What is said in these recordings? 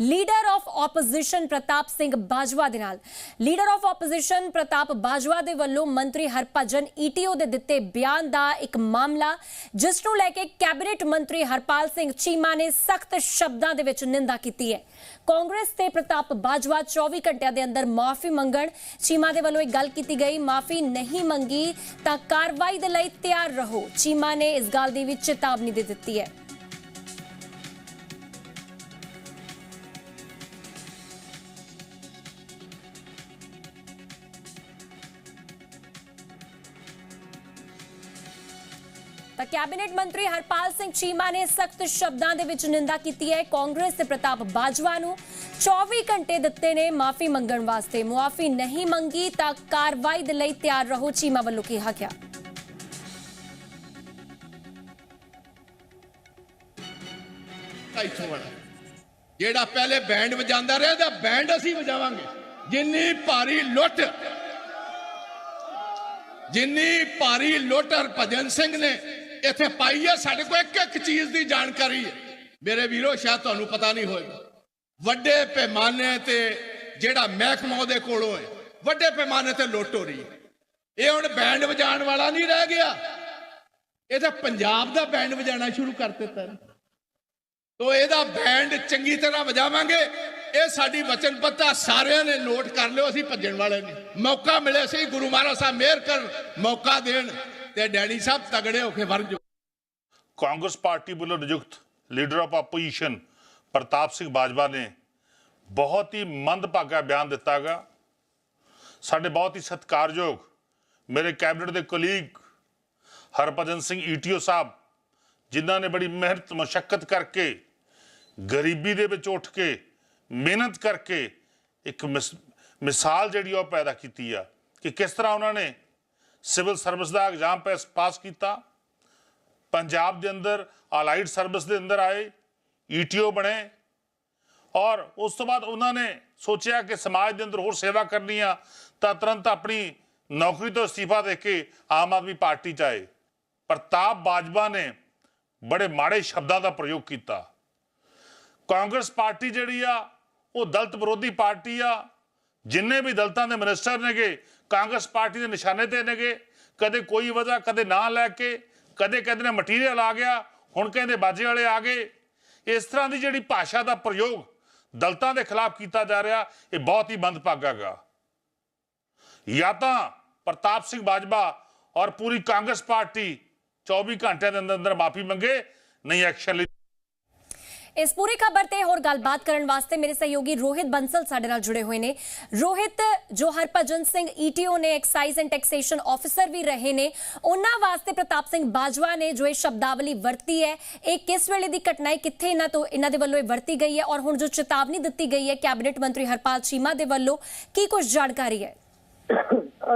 Leader of opposition Pratap Singh Bajwa ਦੇ ਨਾਲ। Leader of opposition Pratap Bajwa ਦੇ ਵੱਲੋਂ ਮੰਤਰੀ ਹਰਭਜਨ ਈਟੀਓ ਦੇ ਦਿੱਤੇ ਬਿਆਨ ਦਾ ਇੱਕ ਮਾਮਲਾ, ਜਿਸ ਨੂੰ ਲੈ ਕੇ ਕੈਬਨਿਟ ਮੰਤਰੀ ਹਰਪਾਲ ਸਿੰਘ ਚੀਮਾ ਨੇ ਸਖਤ ਸ਼ਬਦਾਂ ਦੇ ਵਿੱਚ ਨਿੰਦਾ ਕੀਤੀ ਹੈ। ਕਾਂਗਰਸ ਤੇ ਪ੍ਰਤਾਪ ਬਾਜਵਾ 24 ਘੰਟਿਆਂ ਦੇ ਅੰਦਰ ਮਾਫੀ ਮੰਗਣ, ਚੀਮਾ ਦੇ ਵੱਲੋਂ ਇੱਕ ਗੱਲ ਕੀਤੀ ਗਈ, ਮਾਫੀ ਨਹੀਂ ਮੰਗੀ ਤਾਂ ਕਾਰਵਾਈ ਦੇ ਲਈ ਤਿਆਰ ਰਹੋ। ਚੀਮਾ ਨੇ ਇਸ ਗੱਲ ਦੀ ਵੀ ਚੇਤਾਵਨੀ ਦੇ ਦਿੱਤੀ ਹੈ। ਤਾਂ ਕੈਬਨਿਟ ਮੰਤਰੀ ਹਰਪਾਲ ਸਿੰਘ ਚੀਮਾ ਨੇ ਸਖਤ ਸ਼ਬਦਾਂ ਦੇ ਵਿੱਚ ਨਿੰਦਾ ਕੀਤੀ ਹੈ। ਕਾਂਗਰਸ ਤੇ ਪ੍ਰਤਾਪ ਬਾਜਵਾ ਨੂੰ 24 ਘੰਟੇ ਦਿੱਤੇ ਨੇ ਮਾਫੀ ਮੰਗਣ ਵਾਸਤੇ। ਮੁਆਫੀ ਨਹੀਂ ਮੰਗੀ ਤਾਂ ਕਾਰਵਾਈ ਦੇ ਲਈ ਤਿਆਰ ਰਹੋ, ਚੀਮਾ ਵੱਲੋਂ ਕਿਹਾ ਗਿਆ। ਜਿਹੜਾ ਪਹਿਲੇ ਬੈਂਡ ਵਜਾਉਂਦਾ ਰਿਹਾ ਤਾਂ ਬੈਂਡ ਅਸੀਂ ਵਜਾਵਾਂਗੇ। ਜਿੰਨੀ ਭਾਰੀ ਲੁੱਟ, ਜਿੰਨੀ ਭਾਰੀ ਲੁੱਟ ਹਰਭਜਨ ਸਿੰਘ ਨੇ ਇੱਥੇ ਪਾਈ ਹੈ ਸਾਡੇ ਕੋਲ ਇੱਕ ਇੱਕ ਚੀਜ਼ ਦੀ ਜਾਣਕਾਰੀ ਹੈ। ਮੇਰੇ ਵੀਰੋ, ਸ਼ਾਇਦ ਤੁਹਾਨੂੰ ਪਤਾ ਨਹੀਂ ਹੋਏਗਾ। ਵੱਡੇ ਪੈਮਾਨੇ ਤੇ ਜਿਹੜਾ ਮਹਿਕਮਾ ਉਹਦੇ ਕੋਲੋਂ ਹੈ, ਵੱਡੇ ਪੈਮਾਨੇ ਤੇ ਲੁੱਟ ਹੋ ਰਹੀ ਹੈ। ਇਹ ਹੁਣ ਬੈਂਡ ਵਜਾਉਣ ਵਾਲਾ ਨਹੀਂ ਰਹਿ ਗਿਆ। ਇਹ ਤਾਂ ਪੰਜਾਬ ਦਾ ਬੈਂਡ ਵਜਾਣਾ ਸ਼ੁਰੂ ਕਰ ਦਿੱਤਾ। ਨੇ ਤੋ ਇਹਦਾ ਬੈਂਡ ਚੰਗੀ ਤਰ੍ਹਾਂ ਵਜਾਵਾਂਗੇ। ਇਹ ਸਾਡੀ ਵਚਨਬੱਧਤਾ ਸਾਰਿਆਂ ਨੇ ਨੋਟ ਕਰ ਲਿਓ, ਅਸੀਂ ਭੱਜਣ ਵਾਲੇ ਨੇ ਮੌਕਾ ਮਿਲੇ ਸੀ, ਗੁਰੂ ਮਹਾਰਾਜ ਸਾਹਿਬ ਮਿਹਰ ਕਰਨ, ਮੌਕਾ ਦੇਣ। ਤੇ ਡੈਡੀ ਸਾਹਿਬ ਤਗੜੇ ਹੋ ਕੇ ਵਰਜੋ ਕਾਂਗਰਸ ਪਾਰਟੀ ਵੱਲੋਂ ਨਿਯੁਕਤ leader of opposition Pratap Singh Bajwa ਨੇ ਬਹੁਤ ਹੀ ਮੰਦਭਾਗਾ ਬਿਆਨ ਦਿੱਤਾਗਾ ਸਾਡੇ ਬਹੁਤ ਹੀ ਸਤਿਕਾਰਯੋਗ ਮੇਰੇ ਕੈਬਨਿਟ ਦੇ ਕੋਲੀਗ ਹਰਭਜਨ ਸਿੰਘ ਈਟੀਓ ਸਾਹਿਬ, ਜਿਨ੍ਹਾਂ ਨੇ ਬੜੀ ਮਿਹਨਤ, ਮਸ਼ੱਕਤ ਕਰਕੇ, ਗਰੀਬੀ ਦੇ ਵਿੱਚ ਉੱਠ ਕੇ, ਮਿਹਨਤ ਕਰਕੇ ਇੱਕ ਮਿਸ- ਮਿਸਾਲ ਜਿਹੜੀ ਉਹ ਪੈਦਾ ਕੀਤੀ ਆ ਕਿ ਕਿਸ ਤਰ੍ਹਾਂ ਉਹਨਾਂ ਨੇ ਸਿਵਲ ਸਰਵਿਸ ਦਾ ਐਗਜ਼ਾਮ ਪਾਸ ਕੀਤਾ। ਪੰਜਾਬ ਦੇ ਅੰਦਰ ਅਲਾਈਡ ਸਰਵਿਸ ਦੇ ਅੰਦਰ ਆਏ ਈਟੀਓ ਬਣੇ। ਔਰ ਉਸ ਤੋਂ ਬਾਅਦ ਉਹਨਾਂ ਨੇ ਸੋਚਿਆ ਕਿ ਸਮਾਜ ਦੇ ਅੰਦਰ ਹੋਰ ਸੇਵਾ ਕਰਨੀ ਆ, ਤਾਂ ਤੁਰੰਤ ਆਪਣੀ ਨੌਕਰੀ ਤੋਂ ਅਸਤੀਫਾ ਦੇ ਕੇ ਆਮ ਆਦਮੀ ਪਾਰਟੀ ਚ ਆਏ। ਪ੍ਰਤਾਪ ਬਾਜਵਾ ਨੇ ਬੜੇ ਮਾੜੇ ਸ਼ਬਦਾਂ ਦਾ ਪ੍ਰਯੋਗ ਕੀਤਾ। ਕਾਂਗਰਸ ਪਾਰਟੀ ਜਿਹੜੀ ਆ, ਉਹ ਦਲਤ ਵਿਰੋਧੀ ਪਾਰਟੀ ਆ। ਜਿੰਨੇ ਵੀ ਦਲਤਾਂ ਦੇ ਮਿਨਿਸਟਰ ਨੇਗੇ ਕਾਂਗਰਸ ਪਾਰਟੀ ਦੇ ਨਿਸ਼ਾਨੇ ਤੇ ਨੇਗੇ। ਕਦੇ ਕੋਈ ਵਜ੍ਹਾ ਕਦੇ ਨਾਂ ਲੈ ਕੇ, ਕਦੇ ਕਹਿੰਦੇ ਨੇ ਮਟੀਰੀਅਲ ਆ ਗਿਆ, ਹੁਣ ਕਹਿੰਦੇ ਬਾਜੇ ਵਾਲੇ ਆ ਗਏ। ਇਸ ਤਰ੍ਹਾਂ ਦੀ ਜਿਹੜੀ ਭਾਸ਼ਾ ਦਾ ਪ੍ਰਯੋਗ ਦਲਤਾਂ ਦੇ ਖਿਲਾਫ ਕੀਤਾ ਜਾ ਰਿਹਾ, ਇਹ ਬਹੁਤ ਹੀ ਮੰਦਭਾਗਾ ਜਾਂ ਤਾਂ ਪ੍ਰਤਾਪ ਸਿੰਘ ਬਾਜਵਾ ਔਰ ਪੂਰੀ ਕਾਂਗਰਸ ਪਾਰਟੀ 24 ਘੰਟਿਆਂ ਦੇ ਅੰਦਰ ਅੰਦਰ ਮਾਫੀ ਮੰਗੇ, ਨਹੀਂ ਐਕਸ਼ਨ ਲਈ ਇਸ ਪੂਰੀ ਖਬਰ ਤੇ ਹੋਰ ਗੱਲਬਾਤ ਕਰਨ ਵਾਸਤੇ ਮੇਰੇ ਸਹਿਯੋਗੀ ਰੋਹਿਤ ਬੰਸਲ ਸਾਡੇ ਨਾਲ ਜੁੜੇ ਹੋਏ ਨੇ। ਰੋਹਿਤ, ਜੋ ਹਰਭਜਨ ਸਿੰਘ ਈਟੀਓ ਨੇ ਐਕਸਾਈਜ਼ ਐਂਡ ਟੈਕਸੇਸ਼ਨ ਆਫੀਸਰ ਵੀ ਰਹੇ ਨੇ, ਉਹਨਾਂ ਵਾਸਤੇ ਪ੍ਰਤਾਪ ਸਿੰਘ ਬਾਜਵਾ ਨੇ ਜੋ ਇਹ ਸ਼ਬਦਾਵਲੀ ਵਰਤੀ ਹੈ, ਇਹ ਕਿਸ ਵੇਲੇ ਦੀ ਘਟਨਾ ਹੈ, ਕਿੱਥੇ ਇਹਨਾਂ ਤੋਂ, ਇਹਨਾਂ ਦੇ ਵੱਲੋਂ ਇਹ ਵਰਤੀ ਗਈ ਹੈ ਔਰ ਹੁਣ ਜੋ ਚੇਤਾਵਨੀ ਦਿੱਤੀ ਗਈ ਹੈ ਕੈਬਨਿਟ ਮੰਤਰੀ ਹਰਪਾਲ ਚੀਮਾ ਦੇ ਵੱਲੋਂ, ਕੀ ਕੁਝ ਜਾਣਕਾਰੀ ਹੈ?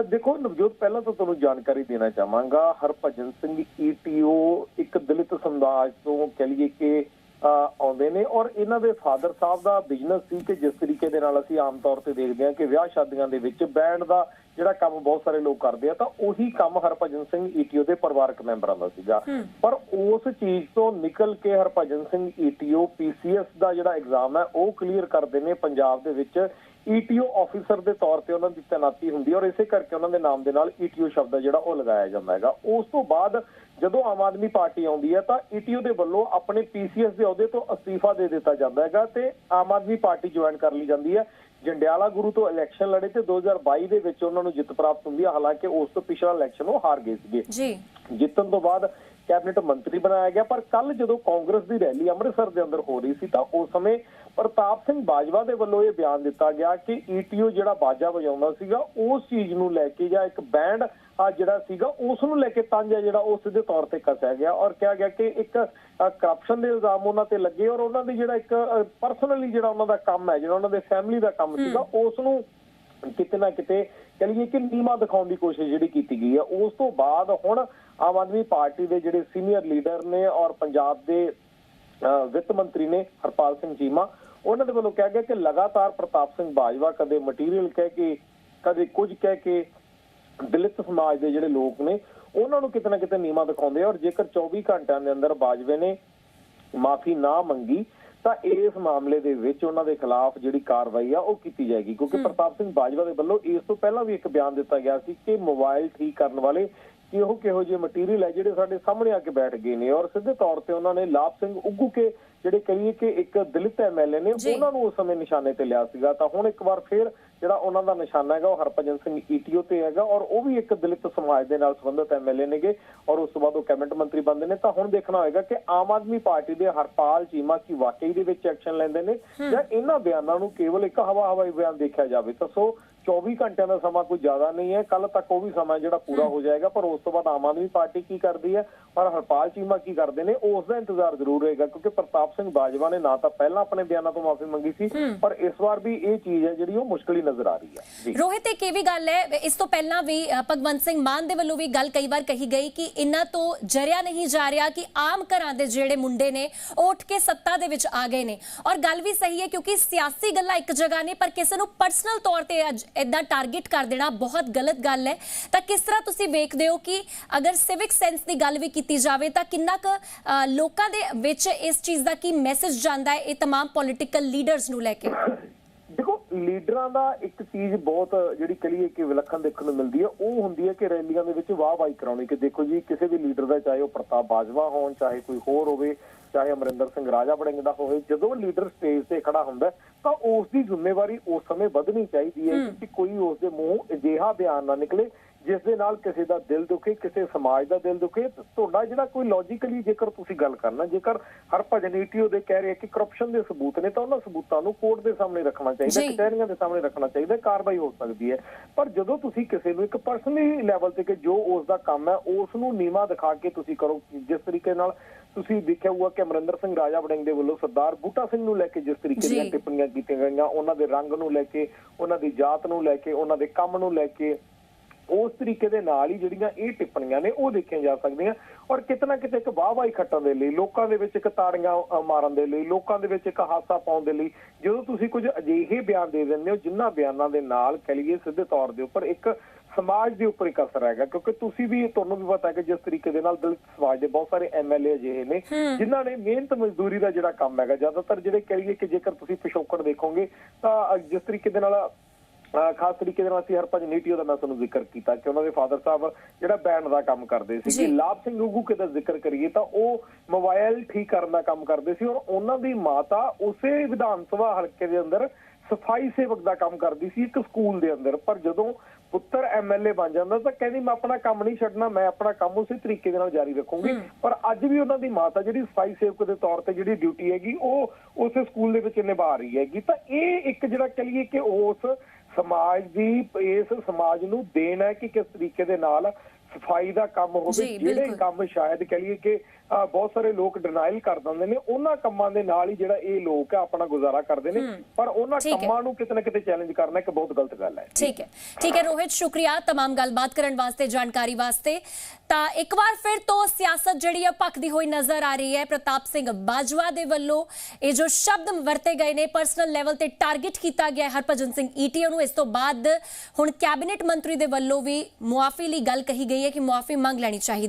ਦੇਖੋ, ਨਵਜੋਤ, ਪਹਿਲਾਂ ਤਾਂ ਤੁਹਾਨੂੰ ਜਾਣਕਾਰੀ ਦੇਣਾ ਚਾਹਾਂਗਾ। ਹਰਭਜਨ ਸਿੰਘ ਈਟੀਓ ਇੱਕ ਦਲਿਤ ਸਮਾਜ ਤੋਂ ਕਹ ਲਈਏ ਕਿ ਆਉਂਦੇ ਨੇ ਔਰ ਇਹਨਾਂ ਦੇ ਫਾਦਰ ਸਾਹਿਬ ਦਾ ਬਿਜ਼ਨਸ ਸੀ ਕਿ ਜਿਸ ਤਰੀਕੇ ਦੇ ਨਾਲ ਅਸੀਂ ਆਮ ਤੌਰ ਤੇ ਦੇਖਦੇ ਹਾਂ ਕਿ ਵਿਆਹ ਸ਼ਾਦੀਆਂ ਦੇ ਵਿੱਚ ਬੈਂਡ ਦਾ ਜਿਹੜਾ ਕੰਮ ਬਹੁਤ ਸਾਰੇ ਲੋਕ ਕਰਦੇ ਆ ਤਾਂ ਉਹੀ ਕੰਮ ਹਰਭਜਨ ਸਿੰਘ ਈਟੀਓ ਦੇ ਪਰਿਵਾਰਕ ਮੈਂਬਰਾਂ ਦਾ ਸੀਗਾ। ਪਰ ਉਸ ਚੀਜ਼ ਤੋਂ ਨਿਕਲ ਕੇ ਹਰਭਜਨ ਸਿੰਘ ਈਟੀਓ ਪੀਸੀਐਸ ਦਾ ਜਿਹੜਾ ਐਗਜ਼ਾਮ ਹੈ ਉਹ ਕਲੀਅਰ ਕਰਦੇ ਨੇ ਪੰਜਾਬ ਦੇ ਵਿੱਚ। ਈਟੀਓ ਆਫੀਸਰ ਦੇ ਤੌਰ ਤੇ ਉਹਨਾਂ ਦੀ ਤੈਨਾਤੀ ਹੁੰਦੀ ਹੈ ਔਰ ਇਸੇ ਕਰਕੇ ਉਹਨਾਂ ਦੇ ਨਾਮ ਦੇ ਨਾਲ ਈਟੀਓ ਸ਼ਬਦ ਜਿਹੜਾ ਉਹ ਲਗਾਇਆ ਜਾਂਦਾ ਹੈਗਾ। ਉਸ ਤੋਂ ਬਾਅਦ ਜਦੋਂ ਆਮ ਆਦਮੀ ਪਾਰਟੀ ਆਉਂਦੀ ਹੈ ਤਾਂ ਈਟੀਓ ਦੇ ਵੱਲੋਂ ਆਪਣੇ ਪੀਸੀਐਸ ਦੇ ਅਹੁਦੇ ਤੋਂ ਅਸਤੀਫਾ ਦੇ ਦਿੱਤਾ ਜਾਂਦਾ ਹੈਗਾ ਤੇ ਆਮ ਆਦਮੀ ਪਾਰਟੀ ਜੁਆਇਨ ਕਰ ਲਈ ਜਾਂਦੀ ਹੈ। ਜੰਡਿਆਲਾ ਗੁਰੂ ਤੋਂ ਇਲੈਕਸ਼ਨ ਲੜੇ ਤੇ 2022 ਦੇ ਵਿੱਚ ਉਹਨਾਂ ਨੂੰ ਜਿੱਤ ਪ੍ਰਾਪਤ ਹੁੰਦੀ ਹੈ। ਹਾਲਾਂਕਿ ਉਸ ਤੋਂ ਪਿਛਲਾ ਇਲੈਕਸ਼ਨ ਉਹ ਹਾਰ ਗਏ ਸੀਗੇ। ਜੀ। ਜਿੱਤਣ ਤੋਂ ਬਾਅਦ ਕੈਬਨਿਟ ਮੰਤਰੀ ਬਣਾਇਆ ਗਿਆ ਪਰ ਕੱਲ ਜਦੋਂ ਕਾਂਗਰਸ ਦੀ ਰੈਲੀ ਅੰਮ੍ਰਿਤਸਰ ਦੇ ਅੰਦਰ ਹੋ ਰਹੀ ਸੀ ਤਾਂ ਉਸ ਸਮੇਂ ਪ੍ਰਤਾਪ ਸਿੰਘ ਬਾਜਵਾ ਦੇ ਵੱਲੋਂ ਇਹ ਬਿਆਨ ਦਿੱਤਾ ਗਿਆ ਕਿ ਈਟੀਓ ਜਿਹੜਾ ਬਾਜਾ ਵਜਾਉਂਦਾ ਸੀਗਾ ਉਸ ਚੀਜ਼ ਨੂੰ ਲੈ ਕੇ ਜਾਂ ਇੱਕ ਬੈਂਡ ਆ ਜਿਹੜਾ ਸੀਗਾ ਉਸ ਨੂੰ ਲੈ ਕੇ ਤੰਜ ਹੈ ਜਿਹੜਾ ਉਹ ਸਿੱਧੇ ਤੌਰ ਤੇ ਕੱਸਿਆ ਗਿਆ ਔਰ ਕਿਹਾ ਗਿਆ ਕਿ ਇੱਕ ਕਰਪਸ਼ਨ ਦੇ ਇਲਜ਼ਾਮ ਉਹਨਾਂ ਤੇ ਲੱਗੇ ਔਰ ਉਹਨਾਂ ਦੀ ਜਿਹੜਾ ਇੱਕ ਪਰਸਨਲੀ ਜਿਹੜਾ ਉਹਨਾਂ ਦਾ ਕੰਮ ਹੈ ਜਿਹੜਾ ਉਹਨਾਂ ਦੇ ਫੈਮਿਲੀ ਦਾ ਕੰਮ ਸੀਗਾ ਉਸ ਨੂੰ ਕਿਤੇ ਨਾ ਕਿਤੇ ਕਹੀਏ ਕਿ ਨੀਮਾ ਦਿਖਾਉਣ ਦੀ ਕੋਸ਼ਿਸ਼ ਜਿਹੜੀ ਕੀਤੀ ਗਈ ਹੈ। ਉਸ ਤੋਂ ਬਾਅਦ ਹੁਣ ਆਮ ਆਦਮੀ ਪਾਰਟੀ ਦੇ ਜਿਹੜੇ ਸੀਨੀਅਰ ਲੀਡਰ ਨੇ ਔਰ ਪੰਜਾਬ ਦੇ ਵਿੱਤ ਮੰਤਰੀ ਨੇ ਹਰਪਾਲ ਸਿੰਘ ਚੀਮਾ ਉਹਨਾਂ ਦੇ ਵੱਲੋਂ ਕਿਹਾ ਗਿਆ ਕਿ ਲਗਾਤਾਰ ਪ੍ਰਤਾਪ ਸਿੰਘ ਬਾਜਵਾ ਕਦੇ ਮਟੀਰੀਅਲ ਕਹਿ ਕੇ ਕਦੇ ਕੁਝ ਕਹਿ ਕੇ ਦਲਿਤ ਸਮਾਜ ਦੇ ਜਿਹੜੇ ਲੋਕ ਨੇ ਉਹਨਾਂ ਨੂੰ ਕਿਤੇ ਨਾ ਕਿਤੇ ਨੀਮਾ ਦਿਖਾਉਂਦੇ ਆ ਔਰ ਜੇਕਰ 24 ਘੰਟਿਆਂ ਦੇ ਅੰਦਰ ਬਾਜਵੇ ਨੇ ਮਾਫੀ ਨਾ ਮੰਗੀ ਤਾਂ ਇਸ ਮਾਮਲੇ ਦੇ ਵਿੱਚ ਉਹਨਾਂ ਦੇ ਖਿਲਾਫ ਜਿਹੜੀ ਕਾਰਵਾਈ ਆ ਉਹ ਕੀਤੀ ਜਾਏਗੀ। ਕਿਉਂਕਿ ਪ੍ਰਤਾਪ ਸਿੰਘ ਬਾਜਵਾ ਦੇ ਵੱਲੋਂ ਇਸ ਤੋਂ ਪਹਿਲਾਂ ਵੀ ਇੱਕ ਬਿਆਨ ਦਿੱਤਾ ਗਿਆ ਸੀ ਕਿ ਮੋਬਾਈਲ ਠੀਕ ਕਰਨ ਵਾਲੇ ਕਿਹੋ ਕਿਹੋ ਜਿਹੇ ਮਟੀਰੀਅਲ ਹੈ ਜਿਹੜੇ ਸਾਡੇ ਸਾਹਮਣੇ ਆ ਕੇ ਬੈਠ ਗਏ ਨੇ ਔਰ ਸਿੱਧੇ ਤੌਰ ਤੇ ਉਹਨਾਂ ਨੇ ਲਾਭ ਸਿੰਘ ਉੱਗੂ ਕੇ ਜਿਹੜੇ ਕਹੀਏ ਕਿ ਇੱਕ ਦਲਿਤ ਐਮਐਲਏ ਨੇ। ਉਹਨਾਂ ਨੂੰ ਉਸ ਸਮੇਂ ਨਿਸ਼ਾਨੇ ਤੇ ਲਿਆ ਸੀਗਾ। ਤਾਂ ਹੁਣ ਇੱਕ ਵਾਰ ਫੇਰ ਜਿਹੜਾ ਉਹਨਾਂ ਦਾ ਨਿਸ਼ਾਨਾ ਹੈਗਾ ਉਹ ਹਰਭਜਨ ਸਿੰਘ ਈਟੀਓ ਤੇ ਹੈਗਾ ਔਰ ਉਹ ਵੀ ਇੱਕ ਦਲਿਤ ਸਮਾਜ ਦੇ ਨਾਲ ਸੰਬੰਧਿਤ ਐਮਐਲਏ ਨੇਗੇ ਔਰ ਉਸ ਤੋਂ ਬਾਅਦ ਉਹ ਕੈਬਨਿਟ ਮੰਤਰੀ ਬਣਦੇ ਨੇ। ਤਾਂ ਹੁਣ ਦੇਖਣਾ ਹੋਏਗਾ ਕਿ ਆਮ ਆਦਮੀ ਪਾਰਟੀ ਦੇ ਹਰਪਾਲ ਚੀਮਾ ਕੀ ਵਾਕਈ ਦੇ ਵਿੱਚ ਐਕਸ਼ਨ ਲੈਂਦੇ ਨੇ ਜਾਂ ਇਹਨਾਂ ਬਿਆਨਾਂ ਨੂੰ ਕੇਵਲ ਇੱਕ ਹਵਾ ਹਵਾਈ ਬਿਆਨ ਦੇਖਿਆ ਜਾਵੇ ਤਾਂ ਸੋ 24 ਘੰਟਿਆਂ ਦਾ ਸਮਾਂ ਕੋਈ ਜ਼ਿਆਦਾ ਨਹੀਂ ਹੈ। ਕੱਲ ਤੱਕ ਉਹ ਵੀ ਸਮਾਂ ਜਿਹੜਾ ਪੂਰਾ ਹੋ ਜਾਏਗਾ ਪਰ ਉਸ ਤੋਂ ਬਾਅਦ ਆਮ ਆਦਮੀ ਪਾਰਟੀ ਕੀ ਕਰਦੀ ਹੈ? ਔਰ ਹਰਪਾਲ ਚੀਮਾ ਕੀ ਕਰਦੇ ਨੇ ਉਸ ਦਾ ਇੰਤਜ਼ਾਰ ਜ਼ਰੂਰ ਰਹੇਗਾ ਕਿਉਂਕਿ ਪ੍ਰਤਾਪ ਸਿੰਘ ਬਾਜਵਾ ਨੇ ਨਾ ਤਾਂ ਪਹਿਲਾਂ ਆਪਣੇ ਬਿਆਨਾਂ ਤੋਂ ਮਾਫੀ ਮੰਗੀ ਸੀ ਪਰ ਇਸ ਵਾਰ ਵੀ ਇਹ ਚੀਜ਼ ਹੈ ਜਿਹੜੀ ਉਹ ਮੁਸ਼ਕਲ ਹੀ ਨਜ਼ਰ ਆ ਰਹੀ ਹੈ। ਰੋਹਿਤ ਇਹ ਵੀ ਗੱਲ ਹੈ ਇਸ ਤੋਂ ਪਹਿਲਾਂ ਵੀ ਭਗਵੰਤ ਸਿੰਘ ਮਾਨ ਦੇ ਵੱਲੋਂ ਵੀ ਗੱਲ ਕਈ ਵਾਰ ਕਹੀ ਗਈ ਕਿ ਇਹਨਾਂ ਤੋਂ ਜਰਿਆ ਨਹੀਂ ਜਾ ਰਿਹਾ ਕਿ ਆਮ ਘਰਾਂ ਦੇ ਜਿਹੜੇ ਮੁੰਡੇ ਨੇ ਉਹ ਉੱਠ ਕੇ ਸੱਤਾ ਦੇ ਵਿੱਚ ਆ ਗਏ ਨੇ। ਔਰ ਗੱਲ ਵੀ ਸਹੀ ਹੈ ਕਿਉਂਕਿ ਸਿਆਸੀ ਗੱਲਾਂ ਇੱਕ ਜਗ੍ਹਾ ਨੇ ਪਰ ਕਿਸੇ ਨੂੰ ਪਰਸਨਲ ਤੌਰ ਤੇ ਅੱਜ ਇਦਾਂ ਟਾਰਗੇਟ ਕਰ ਦੇਣਾ ਬਹੁਤ ਗਲਤ ਗੱਲ ਹੈ ਤਾਂ ਕਿਸ ਤਰ੍ਹਾਂ ਤੁਸੀਂ ਵੇਖਦੇ ਹੋ ਕਿ ਅਗਰ ਸਿਵਿਕ ਸੈਂਸ ਦੀ ਗੱਲ ਵੀ ਕੀਤੀ ਜਾਵੇ ਤਾਂ ਕਿੰਨਾ ਕੁ ਅ, ਲੋਕਾਂ ਦੇ ਵਿੱਚ ਇਸ ਚੀਜ਼ ਦਾ ਕੀ ਮੈਸੇਜ ਜਾਂਦਾ ਹੈ ਇਹ तमाम ਪੋਲਿਟੀਕਲ ਲੀਡਰਸ ਨੂੰ ਲੈ ਕੇ ਦੇਖੋ ਲੀਡਰਾਂ ਦਾ ਇੱਕ ਚੀਜ਼ ਬਹੁਤ ਜਿਹੜੀ ਕਹੀਏ ਕਿ ਵਿਲੱਖਣ ਦੇਖਣ ਨੂੰ ਮਿਲਦੀ ਹੈ ਉਹ ਹੁੰਦੀ ਹੈ ਕਿ ਰੈਲੀਆਂ ਦੇ ਵਿੱਚ ਵਾਹ ਵਾਹੀ ਕਰਾਉਣੀ ਕਿ ਦੇਖੋ ਜੀ ਕਿਸੇ ਵੀ ਲੀਡਰ ਦਾ ਚਾਹੇ ਉਹ ਪ੍ਰਤਾਪ ਬਾਜਵਾ ਹੋਣ ਚਾਹੇ ਕੋਈ ਹੋਰ ਹੋਵੇ ਚਾਹੇ ਅਮਰਿੰਦਰ ਸਿੰਘ ਰਾਜਾ ਵੜਿੰਗ ਦਾ ਹੋਵੇ ਜਦੋਂ ਲੀਡਰ ਸਟੇਜ ਤੇ ਖੜਾ ਹੁੰਦਾ ਤਾਂ ਉਸ ਦੀ ਜ਼ਿੰਮੇਵਾਰੀ ਉਸ ਸਮੇਂ ਵਧਣੀ ਚਾਹੀਦੀ ਹੈ ਕਿ ਕੋਈ ਉਸ ਦੇ ਮੂੰਹ ਅਜਿਹਾ ਬਿਆਨ ਨਾ ਨਿਕਲੇ ਜਿਸ ਦੇ ਨਾਲ ਕਿਸੇ ਦਾ ਦਿਲ ਦੁਖੇ ਕਿਸੇ ਸਮਾਜ ਦਾ ਦਿਲ ਦੁਖੇ ਤੁਹਾਡਾ ਜਿਹੜਾ ਕੋਈ ਲੌਜੀਕਲੀ ਜੇਕਰ ਤੁਸੀਂ ਗੱਲ ਕਰਨਾ ਜੇਕਰ ਹਰਭਜਨ ਈਟੀਓ ਦੇ ਕਹਿ ਰਹੇ ਕਿ ਕਰਪਸ਼ਨ ਦੇ ਸਬੂਤ ਨੇ ਤਾਂ ਉਹਨਾਂ ਸਬੂਤਾਂ ਨੂੰ ਕੋਰਟ ਦੇ ਸਾਹਮਣੇ ਰੱਖਣਾ ਚਾਹੀਦਾ। ਕਚਹਿਰੀਆਂ ਦੇ ਸਾਹਮਣੇ ਰੱਖਣਾ ਚਾਹੀਦਾ ਕਾਰਵਾਈ ਹੋ ਸਕਦੀ ਹੈ ਪਰ ਜਦੋਂ ਤੁਸੀਂ ਕਿਸੇ ਨੂੰ ਇੱਕ ਪਰਸਨਲੀ ਲੈਵਲ ਤੇ ਕਿ ਜੋ ਉਸ ਦਾ ਕੰਮ ਹੈ ਉਸ ਨੂੰ ਨੀਵਾ ਦਿਖਾ ਕੇ ਤੁਸੀਂ ਕਰੋ ਜਿਸ ਤਰੀਕੇ ਨਾਲ ਤੁਸੀਂ ਦੇਖਿਆ ਹੋਊਗਾ ਕਿ ਅਮਰਿੰਦਰ ਸਿੰਘ ਰਾਜਾ ਵੜਿੰਗ ਦੇ ਵੱਲੋਂ ਸਰਦਾਰ ਬੂਟਾ ਸਿੰਘ ਨੂੰ ਲੈ ਕੇ ਜਿਸ ਤਰੀਕੇ ਦੀਆਂ। ਟਿੱਪਣੀਆਂ ਕੀਤੀਆਂ ਗਈਆਂ ਉਹਨਾਂ ਦੇ ਰੰਗ ਨੂੰ ਲੈ ਕੇ ਉਹਨਾਂ ਦੀ ਜਾਤ ਨੂੰ ਲੈ ਕੇ ਉਹਨਾਂ ਦੇ ਕੰਮ ਨੂੰ ਲੈ ਕੇ ਉਸ ਤਰੀਕੇ ਦੇ ਨਾਲ ਹੀ ਜਿਹੜੀਆਂ ਇਹ ਟਿੱਪਣੀਆਂ ਨੇ ਉਹ ਦੇਖੀਆਂ ਜਾ ਸਕਦੀਆਂ। ਔਰ ਕਿਤੇ ਨਾ ਕਿਤੇ ਇੱਕ ਵਾਹਵਾਈ ਖੱਟਣ ਦੇ ਲਈ ਲੋਕਾਂ ਦੇ ਵਿੱਚ ਇੱਕ ਤਾੜੀਆਂ ਮਾਰਨ ਦੇ ਲਈ ਲੋਕਾਂ ਦੇ ਵਿੱਚ ਇੱਕ ਹਾਸਾ ਪਾਉਣ ਦੇ ਲਈ ਜਦੋਂ ਤੁਸੀਂ ਕੁਝ ਅਜਿਹੇ ਬਿਆਨ ਦੇ ਦਿੰਦੇ ਹੋ ਜਿਨ੍ਹਾਂ ਬਿਆਨਾਂ ਦੇ ਨਾਲ ਕਹ ਲਈਏ ਸਿੱਧੇ ਤੌਰ ਦੇ ਉੱਪਰ ਇੱਕ ਸਮਾਜ ਦੇ ਉੱਪਰ ਇੱਕ ਅਸਰ ਹੈਗਾ ਕਿਉਂਕਿ ਤੁਸੀਂ ਵੀ ਤੁਹਾਨੂੰ ਵੀ ਪਤਾ ਹੈ ਕਿ ਜਿਸ ਤਰੀਕੇ ਦੇ ਨਾਲ ਦਲਿਤ ਸਮਾਜ ਦੇ ਬਹੁਤ ਸਾਰੇ ਐਮਐਲਏ ਅਜਿਹੇ ਨੇ ਜਿਨ੍ਹਾਂ ਨੇ ਮਿਹਨਤ ਮਜ਼ਦੂਰੀ ਦਾ ਜਿਹੜਾ ਕੰਮ ਹੈਗਾ ਜ਼ਿਆਦਾਤਰ ਜਿਹੜੇ ਕਹ ਲਈਏ ਕਿ ਜੇਕਰ ਤੁਸੀਂ ਪਿਛੋਕੜ ਦੇਖੋਗੇ ਤਾਂ ਜਿਸ ਤਰੀਕੇ ਦੇ ਨਾਲ ਖਾਸ ਤਰੀਕੇ ਦੇ ਨਾਲ ਅਸੀਂ ਹਰਭਜਨ ਨੀਟੀਓ ਦਾ ਮੈਂ ਤੁਹਾਨੂੰ ਜ਼ਿਕਰ ਕੀਤਾ ਕਿ ਉਹਨਾਂ ਦੇ ਫਾਦਰ ਸਾਹਿਬ ਜਿਹੜਾ ਬੈਂਡ ਦਾ ਕੰਮ ਕਰਦੇ ਸੀ। ਕਿ ਲਾਭ ਸਿੰਘ ਗੁੱਗੂ ਦਾ ਜ਼ਿਕਰ ਕਰੀਏ ਤਾਂ ਉਹ ਮੋਬਾਈਲ ਠੀਕ ਕਰਨ ਦਾ ਕੰਮ ਕਰਦੇ ਸੀ ਔਰ ਉਹਨਾਂ ਦੀ ਮਾਤਾ ਉਸੇ ਵਿਧਾਨ ਸਭਾ ਹਲਕੇ ਦੇ ਅੰਦਰ ਸਫ਼ਾਈ ਸੇਵਕ ਦਾ ਕੰਮ ਕਰਦੀ ਸੀ ਇੱਕ ਸਕੂਲ ਦੇ ਅੰਦਰ ਪਰ ਜਦੋਂ ਪੁੱਤਰ ਐਮਐਲਏ ਬਣ ਜਾਂਦਾ ਤਾਂ ਕਹਿੰਦੀ ਮੈਂ ਆਪਣਾ ਕੰਮ ਨਹੀਂ ਛੱਡਣਾ ਮੈਂ ਆਪਣਾ ਕੰਮ ਉਸੇ ਤਰੀਕੇ ਦੇ ਨਾਲ ਜਾਰੀ ਰੱਖੂੰਗੀ। ਪਰ ਅੱਜ ਵੀ ਉਹਨਾਂ ਦੀ ਮਾਤਾ ਜਿਹੜੀ ਸਫ਼ਾਈ ਸੇਵਕ ਦੇ ਤੌਰ ਤੇ ਜਿਹੜੀ ਡਿਊਟੀ ਹੈਗੀ ਉਹ ਉਸੇ ਸਕੂਲ ਦੇ ਵਿੱਚ ਨਿਭਾ ਰਹੀ ਹੈਗੀ। ਤਾਂ ਇਹ ਇੱਕ ਜਿਹੜਾ ਕਹੀਏ ਕਿ ਉਸ ਸਮਾਜ ਦੀ ਇਸ ਸਮਾਜ ਨੂੰ ਦੇਣ ਹੈ ਕਿ ਕਿਸ ਤਰੀਕੇ ਦੇ ਨਾਲ ਸਫਾਈ ਦਾ ਕੰਮ ਹੋਵੇ ਜੀ, ਜਿਹੜੇ ਬਿਲਕੁਲ। ਕੰਮ ਸ਼ਾਇਦ ਕਹ ਲਈਏ ਕਿ ਅਹ, ਬਹੁਤ ਸਾਰੇ ਲੋਕ ਡਿਨਾਈਲ ਕਰ ਦਿੰਦੇ ਨੇ ਉਹਨਾਂ ਕੰਮਾਂ ਦੇ ਨਾਲ ਹੀ ਜਿਹੜਾ ਇਹ ਲੋਕ ਆ ਆਪਣਾ ਗੁਜ਼ਾਰਾ ਕਰਦੇ ਨੇ ਪਰ ਉਹਨਾਂ ਠੀਕ ਹੈ। ਕੰਮਾਂ ਨੂੰ ਕਿਤੇ ਨਾ ਕਿਤੇ ਚੈਲੰਜ ਕਰਨਾ ਇੱਕ ਬਹੁਤ ਗਲਤ ਗੱਲ ਹੈ ਠੀਕ ਹੈ ਠੀਕ ਹੈ ਰੋਹਿਤ ਸ਼ੁਕਰੀਆ तमाम ਗੱਲਬਾਤ ਕਰਨ ਵਾਸਤੇ ਜਾਣਕਾਰੀ ਵਾਸਤੇ ਤਾਂ ਇੱਕ ਵਾਰ ਫਿਰ ਤੋਂ ਸਿਆਸਤ ਜਿਹੜੀ ਹੈ ਭਖਦੀ ਹੋਈ ਨਜ਼ਰ ਆ ਰਹੀ ਹੈ ਪ੍ਰਤਾਪ ਸਿੰਘ ਬਾਜਵਾ ਦੇ ਵੱਲੋਂ ਇਹ ਜੋ ਸ਼ਬਦ ਵਰਤੇ ਗਏ ਨੇ ਪਰਸਨਲ ਲੈਵਲ ਤੇ ਟਾਰਗੇਟ ਕੀਤਾ ਗਿਆ ਹੈ ਹਰਭਜਨ ਸਿੰਘ ਈਟੀਓ ਨੂੰ ਇਸ ਤੋਂ ਬਾਅਦ ਹੁਣ ਕੈਬਨਿਟ ਮੰਤਰੀ ਦੇ ਵੱਲੋਂ ਵੀ ਮੁਆਫੀ ਲਈ ਗੱਲ ਕਹੀ ਗਈ ਹੈ ਕਿ ਮੁਆਫੀ ਮੰਗ ਲੈਣੀ ਚਾਹੀਦੀ